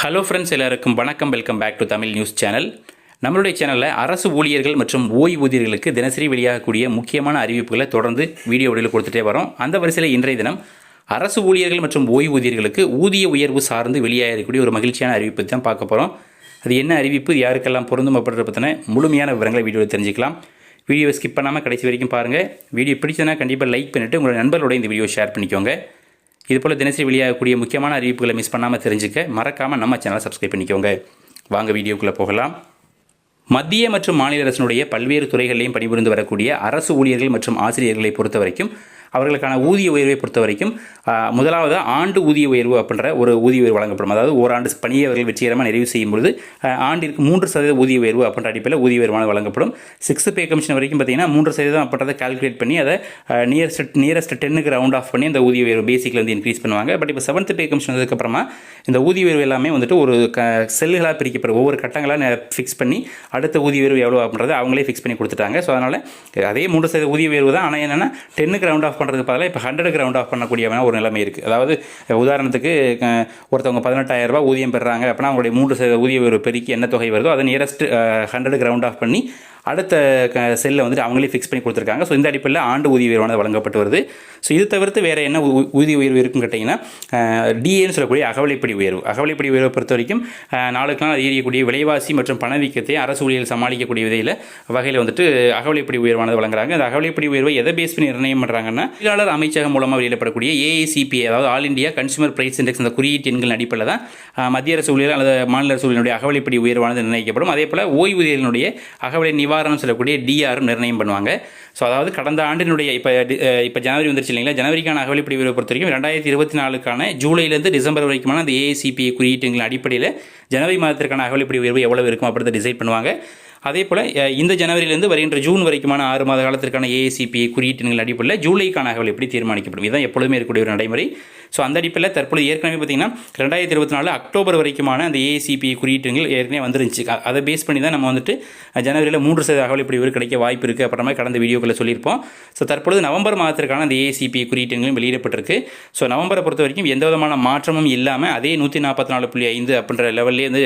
Hello friends எல்லாருக்கும் வணக்கம். Welcome back to Tamil news channel நம்மளுடைய சேனலில் அரசு ஊழியர்கள் மற்றும் ஓய்வூதியர்களுக்கு தினசரி வெளியாகக்கூடிய முக்கியமான அறிவிப்புகளை தொடர்ந்து வீடியோ வடிவில் கொடுத்துட்டே வரோம். அந்த வரிசையில் இன்றைய தினம் அரசு ஊழியர்கள் மற்றும் ஓய்வூதியர்களுக்கு ஊதிய உயர்வு சார்ந்து வெளியாகக்கூடிய ஒரு மகிழ்ச்சியான அறிவிப்பு தான் பார்க்க போகிறோம் அது என்ன அறிவிப்பு? யாருக்கெல்லாம் பொருந்தும் அப்படின்றத பற்றின முழுமையான விவரங்களை வீடியோவில் தெரிஞ்சுக்கலாம். வீடியோவை ஸ்கிப் பண்ணாமல் கடைசி வரைக்கும் பாருங்கள் வீடியோ பிடிச்சதுன்னா கண்டிப்பாக லைக் பண்ணிவிட்டு உங்களோட நண்பர்களோட இந்த வீடியோ ஷேர் பண்ணிக்கோங்க. இதுபோல் தினசரி வெளியாகக்கூடிய முக்கியமான அறிவிப்புகளை மிஸ் பண்ணாமல் தெரிஞ்சுக்க மறக்காமல் நம்ம சேனலை சப்ஸ்கிரைப் பண்ணிக்கோங்க. வாங்க வீடியோக்குள்ளே போகலாம். மத்திய மற்றும் மாநில அரசினுடைய பல்வேறு துறைகளிலையும் பணிபுரிந்து வரக்கூடிய அரசு ஊழியர்கள் மற்றும் ஆசிரியர்களை பொறுத்த வரைக்கும் அவர்களுக்கான ஊதிய உயர்வை பொறுத்த வரைக்கும் முதலாவது ஆண்டு ஊதிய உயர்வு அப்படின்ற ஒரு ஊதிய உயர்வு வழங்கப்படும். அதாவது ஓராண்டு பணியை அவர்கள் வெற்றிகரமாக நிறைவு செய்யும் பொழுது ஆண்டிற்கு மூன்று சதவீத ஊதிய உயர்வு அப்படின்ற அடிப்படையில் ஊதிய உயர்வானது வழங்கப்படும். சிக்ஸ் பே கமிஷன் வரைக்கும் பார்த்தீங்கன்னா மூன்று சதவீதம் அப்படின்றத கால்குலேட் பண்ணி அதை நியரஸ்ட் நியரஸ்ட் டென்னுக்கு ரவுண்ட் ஆஃப் பண்ணி அந்த ஊதிய உயர்வு பேசிக்கில் வந்து இன்க்ரீஸ் பண்ணுவாங்க. பட் இப்போ செவன்த் பே கமிஷன் வந்ததுக்கப்புறமா இந்த ஊதிய உயர்வு எல்லாமே வந்துட்டு ஒரு க செல்லுகளாக பிரிக்கப்படும். ஒவ்வொரு கட்டங்களாக ஃபிக்ஸ் பண்ணி அடுத்த ஊதிய உயர்வு எவ்வளோ அப்படின்றத அவங்களே ஃபிக்ஸ் பண்ணி கொடுத்துட்டாங்க. ஸோ அதனால் அதே மூன்று சதவீத ஊதிய உயர்வு தான். ஆனால் என்னென்னா டென்னுக்கு ரவுண்ட் ஆஃப் பண்ணுறதுக்கு பதிலாக இப்போ ஹண்ட்ரடுக்கு ரவுண்ட் ஆஃப் பண்ணக்கூடிய ஒரு நிலைமை இருக்குது அதாவது உதாரணத்துக்கு ஒருத்தவங்க பதினெட்டாயிரம் ரூபாய் ஊதியம் பெறுறாங்க அப்படின்னா அவங்களுடைய மூன்று ஊதிய ஒரு பெருக்கி என்ன தொகை வருதோ அதை நியரஸ்ட் ஹண்ட்ரடுக்கு ரவுண்ட் ஆஃப் பண்ணி அடுத்த செல்லை வந்துட்டு அவங்களே ஃபிக்ஸ் பண்ணி கொடுத்துருக்காங்க. ஸோ இந்த அடிப்படையில் ஆண்டு ஊதிய உயர்வானது வழங்கப்பட்டு வருது. ஸோ இது தவிர்த்து வேறு என்ன ஊதிய உயர்வு இருக்குன்னு கேட்டிங்கன்னா டிஏன்னு சொல்லக்கூடிய அகவலைப்படி உயர்வு. அகவலைப்படி உயர்வை பொறுத்த வரைக்கும் நாளுக்கு நாள் அதிகரிக்கக்கூடிய விலைவாசி மற்றும் பணவீக்கத்தை அரசு ஊழியர்கள் சமாளிக்கக்கூடிய விதையில் வகையில் வந்துட்டு அகவலைப்படி உயர்வானது வழங்குறாங்க. அந்த அகவலைப்படி உயர்வை எதை பேஸ் பண்ணி நிர்ணயம் பண்ணுறாங்கன்னா தொழிலாளர் அமைச்சகம் மூலமாக வெளியிடப்படக்கூடிய ஏஐசிபி அதாவது all India consumer price index அந்த குறியீட்டு எண்கள் அடிப்படையில் தான் மத்திய அரசு ஊழியர் அல்லது மாநில அரசு ஊழியர்களுடைய அகவலைப்படி உயர்வானது நிர்ணயிக்கப்படும். அதே போல் ஓய்வூதியர்களுடைய அகவலை நிவாரணம் சொல்லக்கூடிய டிஆரும் நிர்ணயம் பண்ணுவாங்க. ஸோ அதாவது கடந்த ஆண்டினுடைய இப்போ இப்போ ஜனவரி வந்துருச்சு இல்லைங்களா? ஜனவரிக்கான அகவலைப்படி உயர்வை பொறுத்த வரைக்கும் ரெண்டாயிரத்தி இருபத்தி நாலுக்கான ஜூலைலேருந்து டிசம்பர் வரைக்குமான அந்த ஏஐசிபி குறியீட்டுங்களின் அடிப்படையில் ஜனவரி மாதத்திற்கான அகவலைப்படி உயர்வு எவ்வளவு இருக்கும் அப்படின்றத டிசைட் பண்ணுவாங்க. அதே போல் இந்த ஜனவரியிலிருந்து வருகின்ற ஜூன் வரைக்குமான ஆறு மாத காலத்திற்கான ஏஏசிபி குறியீட்டின்கள் அடிப்படையில் ஜூலைக்கான அகவல் எப்படி தீர்மானிக்கப்படும்? இதுதான் எப்பொழுதுமே இருக்கக்கூடிய ஒரு நடைமுறை. ஸோ அந்த அடிப்படையில் தற்பொழுது ஏற்கனவே பார்த்தீங்கன்னா ரெண்டாயிரத்தி இருபத்தி நாலு அக்டோபர் வரைக்குமான அந்த ஏஏசிபி குறியீட்டுகள் ஏற்கனவே வந்துருந்துச்சு. அதை பேஸ் பண்ணி தான் நம்ம வந்துட்டு ஜனவரியில் மூன்று சதவீத அகவல் இப்படி ஒரு கிடைக்க வாய்ப்பு இருக்குது அப்புறமா கடந்த வீடியோக்களில் சொல்லியிருப்போம். ஸோ தற்பொழுது நவம்பர் மாதத்திற்கான அந்த ஏஏசிபி குறியீட்டுகளும் வெளியிடப்பட்டிருக்கு. ஸோ நவம்பரை பொறுத்த வரைக்கும் எந்த விதமான மாற்றமும் இல்லாமல் அதே நூற்றி நாற்பத்தி நாலு புள்ளி ஐந்து அப்படின்ற லெவல்லே வந்து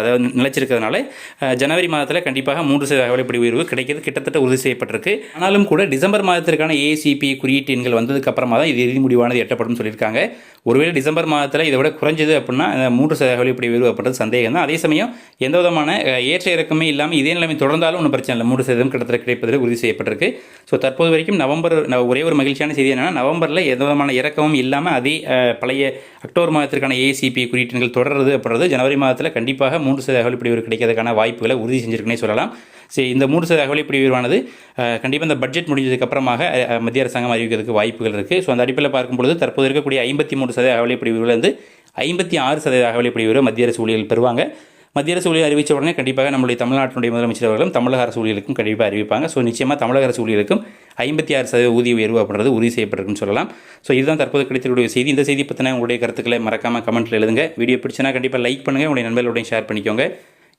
அதாவது நிலைச்சிருக்கிறதுனால ஜனவரி மாதத்தில் கண்டிப்பாக மூன்று சதவீத அகவலைப்படி உயர்வு கிடைக்கிறது. கிட்டத்தட்ட உறுதி செய்யப்பட்டிருக்கு. ஆனாலும் கூட டிசம்பர் மாதத்திற்கான ஏசிபி குறியீட்டு எண்கள் வந்ததுக்கு அப்புறமா தான் இது இறுதி முடிவானது எட்டப்படும் சொல்லியிருக்காங்க. ஒருவேளை டிசம்பர் மாதத்தில் இதை விட குறைஞ்சது அப்படின்னா மூன்று சதவீத அகவலைப்படி உயர்வு அப்படின்றது சந்தேகம் தான். அதே சமயம் எந்த விதமான ஏற்ற இறக்கமே இல்லாமல் இதே நிலைமை தொடர்ந்தாலும் ஒன்றும் பிரச்சனை இல்லை. மூன்று சதவீதம் கிட்டத்தட்ட கிடைப்பதில் உறுதி செய்யப்பட்டிருக்கு. ஸோ தற்போது வரைக்கும் நவம்பர் ஒரே ஒரு மகிழ்ச்சியான செய்தி என்னன்னா நவம்பரில் எந்த விதமான இறக்கமும் இல்லாமல் அதே பழைய அக்டோபர் மாதத்திற்கான ஏசிபி குறியீட்டுகள் தொடர்றது அப்படின்றது ஜனவரி மாதத்தில் கண்டிப்பாக மூன்று சதவீத அகவலைப்படி உயர்வு கிடைக்கிறதுக்கான வாய்ப்புகளை உறுதி செஞ்சிருக்குன்னே சொல்லலாம். சரி இந்த மூன்று சதவீத அகவலைப்படி உயர்வானது கண்டிப்பாக இந்த பட்ஜெட் முடிஞ்சதுக்கு அப்புறமாக மத்திய அரசாங்கம் அறிவிக்கிறதுக்கு வாய்ப்புகள் இருக்குது ஸோ அந்த அடிப்படையில் பார்க்கும்பொழுது தற்போது இருக்கக்கூடிய ஐம்பத்தி மூன்று சதவீத அகவலைப்படி உயர்வுலேருந்து ஐம்பத்தி ஆறு சதவீத அகவலைப்படி உயர்வு மத்திய அரசு ஊழியர்கள் பெறுவாங்க. மத்திய அரசு ஊழியர் அறிவித்த உடனே கண்டிப்பாக நம்முடைய தமிழ்நாட்டினுடைய முதலமைச்சர் அவர்களும் தமிழக அரசு ஊழியர்களுக்கும் கண்டிப்பாக அறிவிப்பாங்க. ஸோ நிச்சயமாக தமிழக அரசு ஊழியர்களுக்கும் ஐம்பத்தி ஆறு சதவீத ஊதிய உயர்வு அப்படின்றது உறுதி செய்யப்பட்டிருக்குன்னு சொல்லலாம். ஸோ இதுதான் தற்போது கிடைத்திருக்கூடிய செய்தி. இந்த செய்தி பற்றின உங்களுடைய கருத்துக்களை மறக்காமல் கமெண்ட்டில் எழுதுங்க. வீடியோ பிடிச்சினா கண்டிப்பாக லைக் பண்ணுங்கள் உங்களுடைய நண்பர்களுடைய ஷேர் பண்ணிக்கோங்க.